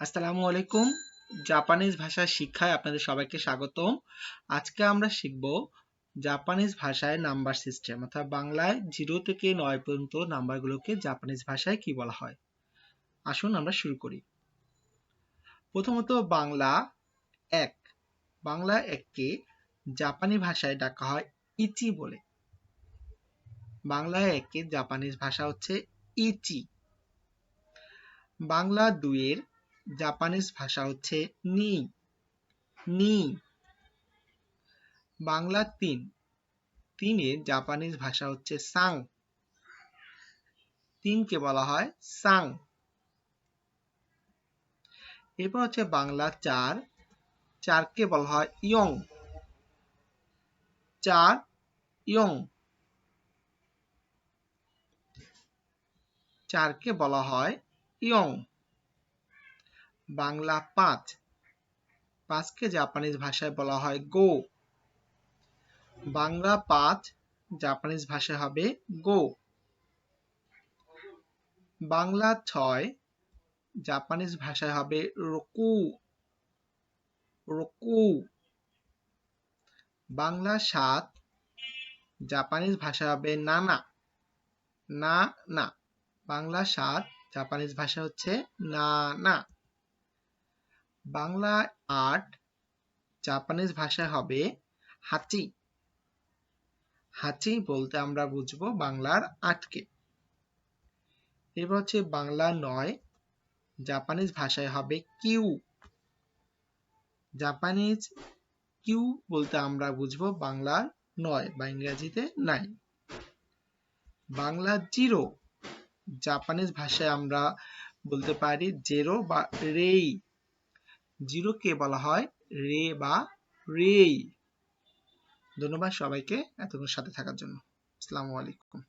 আসসালামু আলাইকুম। জাপানিজ ভাষা শিক্ষায় আপনাদের সবাইকে স্বাগতম। আজকে আমরা শিখব জাপানিজ ভাষায় নাম্বার সিস্টেম, অর্থাৎ বাংলায় জিরো থেকে নয় পর্যন্ত নাম্বারগুলোকে জাপানিজ ভাষায় কি বলা হয়। আসুন আমরা শুরু করি। প্রথমত বাংলা এক। বাংলা এককে জাপানি ভাষায় ডাকা হয় ইচি বলে। বাংলা এককে জাপানিজ ভাষা হচ্ছে ইচি। বাংলা দুইয়ের জাপানিজ ভাষা হচ্ছে নি। নি। বাংলা তিন। তিনে জাপানিজ ভাষা হচ্ছে সাং। তিনকে বলা হয় সাং। এরপর হচ্ছে বাংলা চার। চারকে বলা হয় ইয়ং। চার, ইয়ং। চারকে বলা হয় ইয়ং। বাংলা পাঁচ। পাঁচকে জাপানিজ ভাষায় বলা হয় গো। বাংলা পাঁচ জাপানিজ ভাষায় হবে গো। বাংলা ছয় জাপানিজ ভাষায় হবে রকু। রকু। বাংলা সাত জাপানিজ ভাষা হবে নানা। না না। বাংলা সাত জাপানিজ ভাষা হচ্ছে না না। বাংলা আট জাপানিজ ভাষায় হবে হাচি। হাচি বলতে আমরা বুঝব বাংলার আটকে। এবার হচ্ছে বাংলা নয়, জাপানিজ ভাষায় হবে কিউ। জাপানিজ কিউ বলতে আমরা বুঝব বাংলার নয় বা ইংরেজিতে নাই। বাংলা জিরো, জাপানিজ ভাষায় আমরা বলতে পারি জেরো বা রেই। জিরোকে বলা হয় রে বা রেই। ধন্যবাদ সবাইকে এতক্ষণ সাথে থাকার জন্য। আসসালামু আলাইকুম।